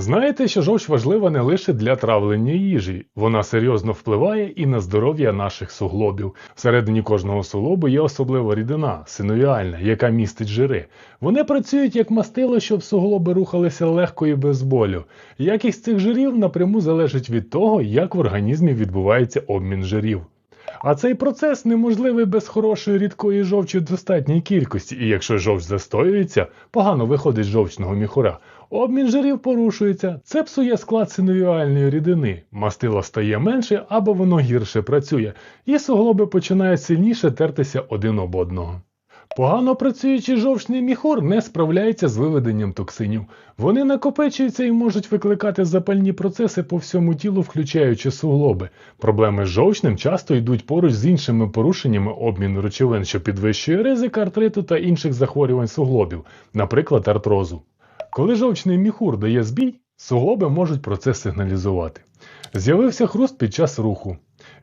Знаєте, що жовч важлива не лише для травлення їжі, вона серйозно впливає і на здоров'я наших суглобів. Всередині кожного суглобу є особлива рідина, синовіальна, яка містить жири. Вони працюють як мастило, щоб суглоби рухалися легко і без болю. Якість цих жирів напряму залежить від того, як в організмі відбувається обмін жирів. А цей процес неможливий без хорошої рідкої жовчі в достатній кількості, і якщо жовч застоюється, погано виходить з жовчного міхура. Обмін жирів порушується, це псує склад синовіальної рідини, мастило стає менше або воно гірше працює, і суглоби починають сильніше тертися один об одного. Погано працюючий жовчний міхур не справляється з виведенням токсинів. Вони накопичуються і можуть викликати запальні процеси по всьому тілу, включаючи суглоби. Проблеми з жовчним часто йдуть поруч з іншими порушеннями обміну речовин, що підвищує ризик артриту та інших захворювань суглобів, наприклад, артрозу. Коли жовчний міхур дає збій, суглоби можуть про це сигналізувати. З'явився хруст під час руху,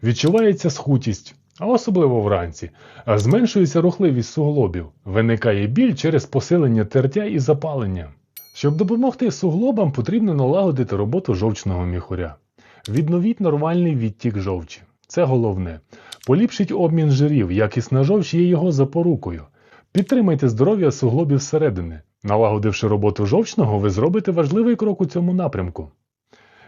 відчувається схутість, а особливо вранці, зменшується рухливість суглобів, виникає біль через посилення тертя і запалення. Щоб допомогти суглобам, потрібно налагодити роботу жовчного міхуря. Відновіть нормальний відтік жовчі. Це головне. Поліпшіть обмін жирів, якісна жовч є його запорукою. Підтримайте здоров'я суглобів зсередини. Налагодивши роботу жовчного, ви зробите важливий крок у цьому напрямку.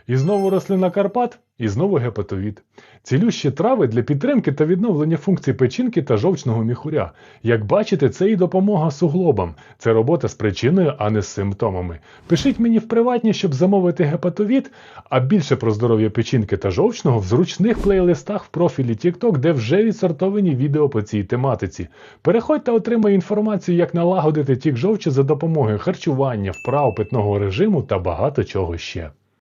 І знову рослина Карпат, і знову гепатовід. Цілющі трави для підтримки та відновлення функцій печінки та жовчного міхуря. Як бачите, це і допомога суглобам. Це робота з причиною, а не з симптомами. Пишіть мені в приватні, щоб замовити гепатовід, а більше про здоров'я печінки та жовчного в зручних плейлистах в профілі TikTok, де вже відсортовані відео по цій тематиці. Переходь та отримай інформацію, як налагодити тік жовчі за допомогою харчування, вправ, питного режиму та багато чого ще.